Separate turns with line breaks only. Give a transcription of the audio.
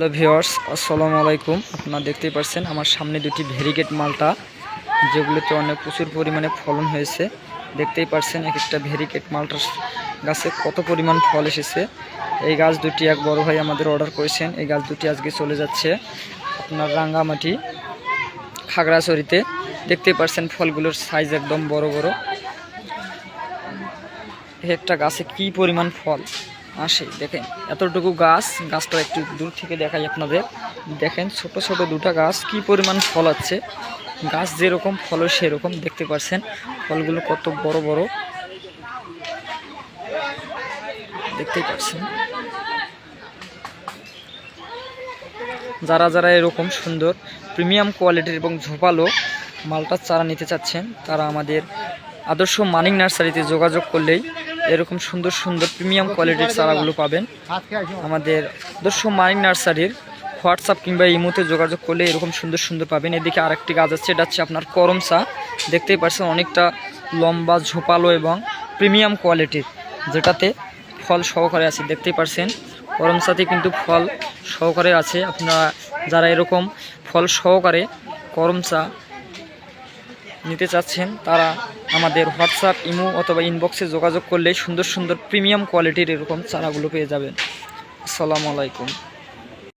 Hello viewers আসসালামু আলাইকুম। আপনারা দেখতেই পাচ্ছেন আমার সামনে দুটি ভেরিগেট মালটা, যেগুলোতে অনেক প্রচুর পরিমাণে ফলন হয়েছে। দেখতেই পাচ্ছেন এক একটা ভেরিগেট মালটার গাছে কত পরিমাণ ফল এসেছে। এই গাছ দুটি এক বড় ভাই আমাদের অর্ডার করেছেন। এই গাছ দুটি আজকে চলে যাচ্ছে আপনার রাঙ্গামাটি, খাগড়াছড়িতে। দেখতেই পাচ্ছেন ফলগুলোর সাইজ একদম বড় বড়। একটা গাছে কি পরিমাণ ফল? আসে। দেখেন, এতটুকু গাছ, গাছটা একটু দূর থেকে দেখাই আপনাদের। দেখেন, ছোট ছোট দুটা গাছ কি পরিমাণ ফল আছে। গাছ যেরকম ফল সেরকম, দেখতে পাচ্ছেন। ফলগুলো কত বড় বড়। দেখতেই পাচ্ছেন। যারা যারা এরকম সুন্দর, প্রিমিয়াম কোয়ালিটির এবং ঝোপালো মালটার চারা নিতে চাচ্ছেন, তারা আমাদের আদর্শ মানিক নার্সারিতে যোগাযোগ করলেই এরকম সুন্দর সুন্দর প্রিমিয়াম কোয়ালিটির চারাগুলো পাবেন। আমাদের আদর্শ মানিক নার্সারির হোয়াটসঅ্যাপ কিংবা ইমোতে যোগাযোগ করলে এরকম সুন্দর সুন্দর পাবেন। এদিকে আরেকটি গাছ আছে এটা হচ্ছে আপনার করম চা দেখতেই পাচ্ছেন অনেকটা লম্বা ঝোপালো এবং প্রিমিয়াম কোয়ালিটির যেটাতে ফল সহকারে আছে। দেখতেই পাচ্ছেন করম চাতে কিন্তু ফল সহকারে আছে। আপনারা যারা এরকম ফল সহকারে করম চা নিতে চাচ্ছেন, তারা আমাদের হোয়াটসঅ্যাপ, ইমো অথবা ইনবক্সে যোগাযোগ করলে সুন্দর সুন্দর প্রিমিয়াম কোয়ালিটির এরকম চারাগুলো পেয়ে যাবেন। আসসালামু আলাইকুম।